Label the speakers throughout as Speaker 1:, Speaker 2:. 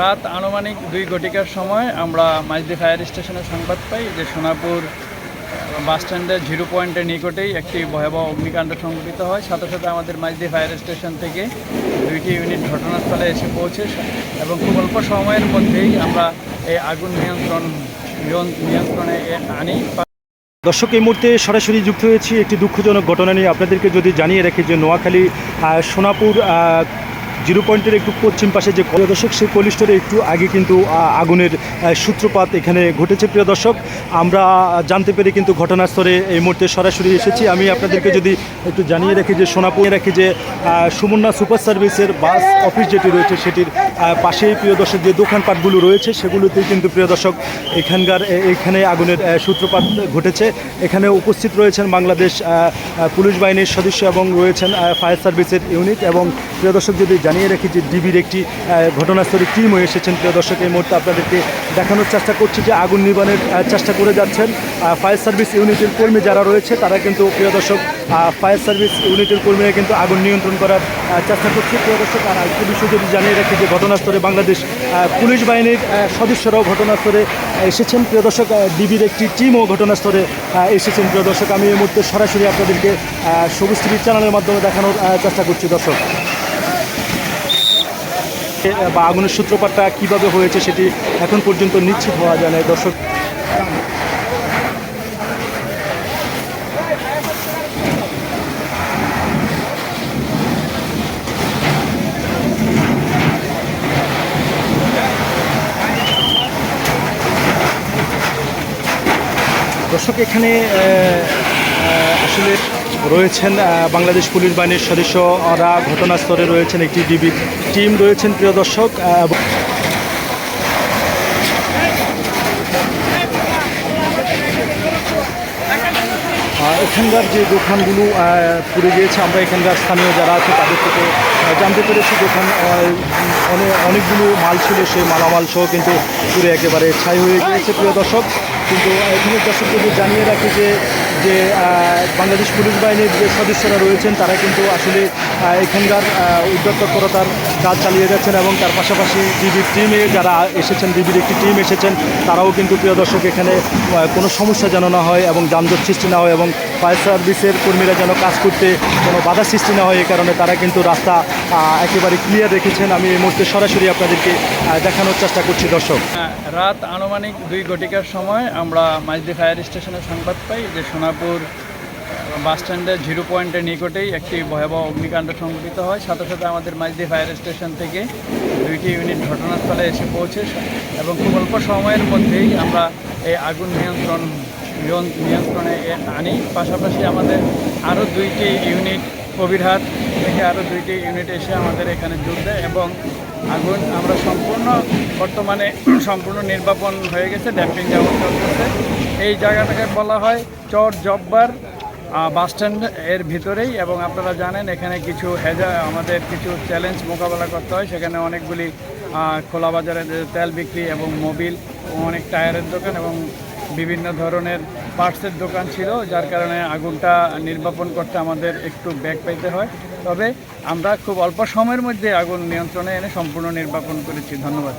Speaker 1: রাত আনুমানিক দুই ঘটিকার সময় আমরা মাইজদি ফায়ার স্টেশনে সংবাদ পাই যে সোনাপুর বাস স্ট্যান্ডের জিরো পয়েন্টের নিকটেই একটি ভয়াবহ অগ্নিকাণ্ড সংঘটিত হয়। সাথে সাথে আমাদের মাইজদি ফায়ার স্টেশন থেকে দুইটি ইউনিট ঘটনাস্থলে এসে পৌঁছে এবং খুব অল্প সময়ের মধ্যেই আমরা এই আগুন নিয়ন্ত্রণ, নিয়ন্ত্রণে আনি।
Speaker 2: দর্শক, এই মুহূর্তে সরাসরি যুক্ত হয়েছি একটি দুঃখজনক ঘটনা নিয়ে। আপনাদেরকে যদি জানিয়ে রাখি যে নোয়াখালী সোনাপুর জিরো পয়েন্টের একটু পশ্চিম পাশে যে কল দর্শক, সেই কলিস্টোরে একটু আগে কিন্তু আগুনের সূত্রপাত এখানে ঘটেছে। প্রিয় দর্শক, আমরা জানতে পেরে কিন্তু ঘটনাস্থলে এই মুহূর্তে সরাসরি এসেছি। আমি আপনাদেরকে যদি একটু জানিয়ে রাখি যে সোনাপুরে রাখি যে সুমন্না সুপার সার্ভিসের বাস অফিস যেটি রয়েছে, সেটির পাশেই প্রিয় দর্শক যে দোকানপাটগুলো রয়েছে, সেগুলোতেই কিন্তু প্রিয় দর্শক, এখানকার এখানে আগুনের সূত্রপাত ঘটেছে। এখানে উপস্থিত রয়েছেন বাংলাদেশ পুলিশ বাহিনীর সদস্য এবং রয়েছেন ফায়ার সার্ভিসের ইউনিট এবং প্রিয় দর্শক যদি জানিয়ে রাখি যে ডিবির একটি ঘটনাস্থলে টিমও এসেছেন। প্রিয় দর্শক, এই মুহূর্তে আপনাদেরকে দেখানোর চেষ্টা করছি যে আগুন নিবানের চেষ্টা করে যাচ্ছেন ফায়ার সার্ভিস ইউনিটের কর্মী যারা রয়েছে, তারা কিন্তু, প্রিয় দর্শক ফায়ার সার্ভিস ইউনিটের কর্মীরা কিন্তু আগুন নিয়ন্ত্রণ করার চেষ্টা করছে। প্রিয় দর্শক, আর আরেকটি বিষয় যদি জানিয়ে রাখি যে ঘটনাস্থলে বাংলাদেশ পুলিশ বাহিনীর সদস্যরাও ঘটনাস্থলে এসেছেন। প্রিয় দর্শক ডিবির একটি টিমও ঘটনাস্থলে এসেছেন। প্রিয় দর্শক, আমি এই মুহূর্তে সরাসরি আপনাদেরকে সবুজ টিভি চ্যানেলের মাধ্যমে দেখানোর চেষ্টা করছি। দর্শক বা আগুনের সূত্রপাতটা কীভাবে হয়েছে সেটি এখন পর্যন্ত নিশ্চিত হওয়া যায় না দর্শক দর্শক, এখানে আসলে রয়েছেন বাংলাদেশ পুলিশ বাহিনীর সদস্যরা ঘটনাস্থলে রয়েছেন, একটি ডিবি টিম রয়েছেন, প্রিয় দর্শক এখানকার যে দোকানগুলো পুড়ে গিয়েছে, আমরা এখানকার স্থানীয় যারা আছে তাদের থেকে জানতে পেরেছি দোকান অনেকগুলো মাল ছিল সেই মালামাল সহ কিন্তু পুরে একেবারে ছাই হয়ে গিয়েছে, প্রিয় দর্শক। কিন্তু এখানে দর্শকদের জানিয়ে রাখি যে যে বাংলাদেশ পুলিশ বাহিনীর যে সদস্যরা রয়েছেন, তারা কিন্তু আসলে এখানকার তৎপরতার কাজ চালিয়ে যাচ্ছেন এবং তার পাশাপাশি ডিবির টিমে যারা এসেছেন ডিবির একটি টিম এসেছেন, তারাও কিন্তু প্রিয় দর্শক এখানে কোনো সমস্যা যেন না হয় এবং যানজট সৃষ্টি না হয় এবং ফায়ার সার্ভিসের কর্মীরা যেন কাজ করতে কোনো বাধা সৃষ্টি না হয় এই কারণে তারা কিন্তু রাস্তা একেবারে ক্লিয়ার রেখেছেন। আমি এই মুহূর্তে সরাসরি আপনাদেরকে দেখানোর চেষ্টা করছি দর্শক।
Speaker 1: রাত আনুমানিক দুই ঘটিকার সময় আমরা মাইজদি ফায়ার স্টেশনে সংবাদ পাই যে সোনাপুর বাস স্ট্যান্ডের জিরো পয়েন্টের নিকটেই একটি ভয়াবহ অগ্নিকাণ্ড সংঘটিত হয়। সাথে সাথে আমাদের মাইজদি ফায়ার স্টেশন থেকে দুইটি ইউনিট ঘটনাস্থলে এসে পৌঁছে এবং খুব অল্প সময়ের মধ্যেই আমরা এই আগুন নিয়ন্ত্রণ নিয়ন- নিয়ন্ত্রণে আনি। পাশাপাশি আমাদের আরও দুইটি ইউনিট কবিরহাট থেকে আরও দুইটি ইউনিট এসে আমাদের এখানে যোগ দেয় এবং আগুন আমরা সম্পূর্ণ বর্তমানে সম্পূর্ণ নির্বাপন হয়ে গেছে ড্যাম্পিং যেমন চলতেছে। এই জায়গাটাকে বলা হয় চর জব্বার আহ, বাস স্ট্যান্ড এর ভিতরেই এবং আপনারা জানেন এখানে কিছু হেজা আমাদের কিছু চ্যালেঞ্জ মোকাবেলা করতে হয়। সেখানে অনেকগুলি খোলা বাজারে যে তেল বিক্রি এবং মোবিল অনেক টায়ারের দোকান এবং বিভিন্ন ধরনের পার্টসের দোকান ছিল, যার কারণে আগুনটা নির্বাপন করতে আমাদের একটু ব্যাগ পাইতে হয়। তবে আমরা খুব অল্প সময়ের মধ্যে আগুন নিয়ন্ত্রণে এনে সম্পূর্ণ নির্বাপন করেছি। ধন্যবাদ।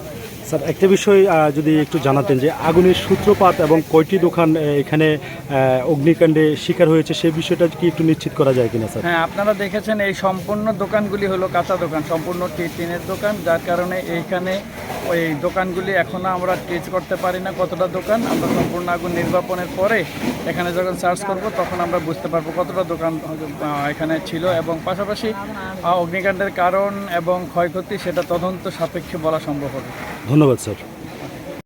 Speaker 2: স্যার, একটা বিষয় যদি একটু জানাতেন যে আগুনের সূত্রপাত এবং কয়টি দোকান এখানে অগ্নিকাণ্ডে শিকার হয়েছে সেই বিষয়টা কি একটু নিশ্চিত করা যায় কিনা, স্যার?
Speaker 1: হ্যাঁ আপনারা দেখেছেন এই সম্পূর্ণ দোকানগুলি হলো কাঁচা দোকান, সম্পূর্ণ টিনের দোকান, যার কারণে এইখানে ওই দোকানগুলি এখনও আমরা টিচ করতে পারি না কতটা দোকান। আমরা সম্পূর্ণ আগুন নির্বাপনের পরে এখানে যখন সার্চ করব, তখন আমরা বুঝতে পারব কতটা দোকান এখানে ছিল এবং পাশাপাশি অগ্নিকাণ্ডের কারণ এবং ক্ষয়ক্ষতি, সেটা তদন্ত সাপেক্ষে বলা সম্ভব হবে।
Speaker 2: ধন্যবাদ স্যার।